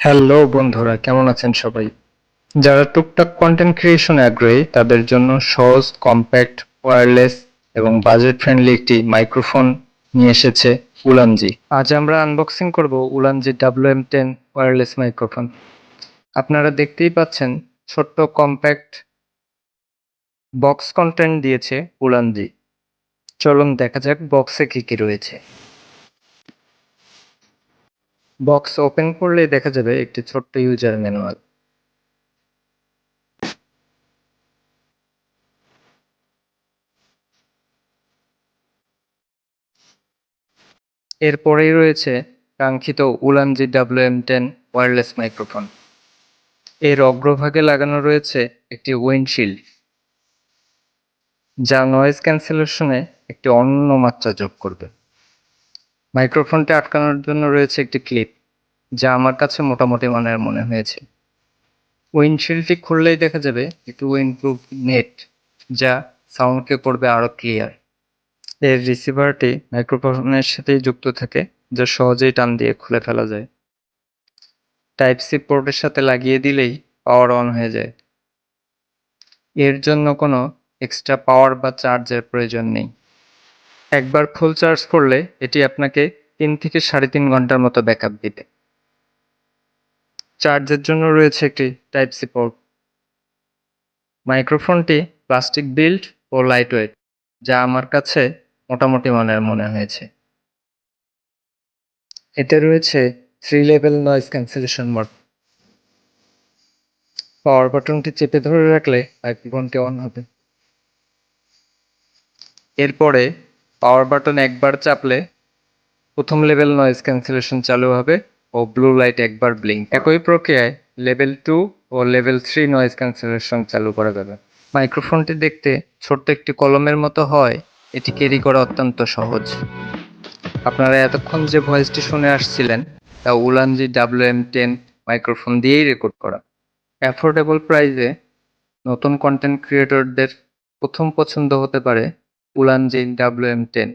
Hello বন্ধুরা, কেমন আছেন সবাই? যারা টুকটাক কন্টেন্ট ক্রিয়েশনে আগ্রহী, তাদের জন্য সহজ কম্প্যাক্ট ওয়্যারলেস এবং বাজেট ফ্রেন্ডলি একটি মাইক্রোফোন নিয়ে এসেছে উলানজি। আজ আমরা আনবক্সিং করব Ulanzi W M ten wireless microphone আপনারা দেখতেই পাচ্ছেন, ছোট্ট কম্প্যাক্ট বক্স কন্টেন্ট দিয়েছে উলানজি। চলুন দেখা যাক বক্সে কি কি রয়েছে। বক্স ওপেন করলে দেখা যাবে একটি ছোট্ট ইউজার ম্যানুয়াল এরপরেই রয়েছে কাঙ্ক্ষিত Ulanzi W M ten wireless microphone এর অগ্রভাগে লাগানো রয়েছে একটি উইন্ডশিল্ড যা নয়েজ ক্যান্সেলেশনে একটি অন্য মাত্রা যোগ করবে। মাইক্রোফোনটি আটকানোর জন্য রয়েছে একটি ক্লিপ, যা আমার কাছে মোটামুটি মানের মনে হয়েছে। উইন্ডশিল্ডটি খুললেই দেখা যাবে একটি উইন্ডপ্রুফ নেট, যা সাউন্ডকে করবে আরও ক্লিয়ার। এর রিসিভারটি মাইক্রোফোনের সাথেই যুক্ত থাকে, যা সহজেই টান দিয়ে খুলে ফেলা যায়। টাইপ সি পোর্টের সাথে লাগিয়ে দিলেই পাওয়ার অন হয়ে যায়। এর জন্য কোনো এক্সট্রা পাওয়ার বা চার্জের প্রয়োজন নেই। একবার ফুল চার্জ করলে এটি আপনাকে তিন থেকে সাড়ে তিন ঘণ্টার মতো ব্যাকআপ দিবে। চার্জের জন্য রয়েছে একটি টাইপ সি পোর্ট মাইক্রোফোনটি প্লাস্টিক বিল্ড ও লাইট ওয়েট যা আমার কাছে মোটামুটি মানের মনে হয়েছে। এতে রয়েছে three level noise cancellation mode power বাটনটি চেপে ধরে রাখলে মাইক্রোফোনটি অন হবে। এরপরে পাওয়ার বাটন একবার চাপলে প্রথম লেভেল নয়েজ ক্যান্সেলেশন চালু হবে ও ব্লু লাইট একবার ব্লিঙ্ক একই প্রক্রিয়ায় লেভেল টু ও লেভেল থ্রি নয়েজ ক্যান্সেলেশন চালু করা যাবে। মাইক্রোফোনটি দেখতে ছোট্ট একটি কলমের মতো হয়, এটি ক্যারি করা অত্যন্ত সহজ। আপনারা এতক্ষণ যে ভয়েসটি শুনে আসছিলেন, তা Ulanzi W M ten microphone দিয়েই রেকর্ড করা। অ্যাফোর্ডেবল প্রাইসে নতুন কন্টেন্ট ক্রিয়েটরদের প্রথম পছন্দ হতে পারে উলানজি ডাব্লিউ এম টেন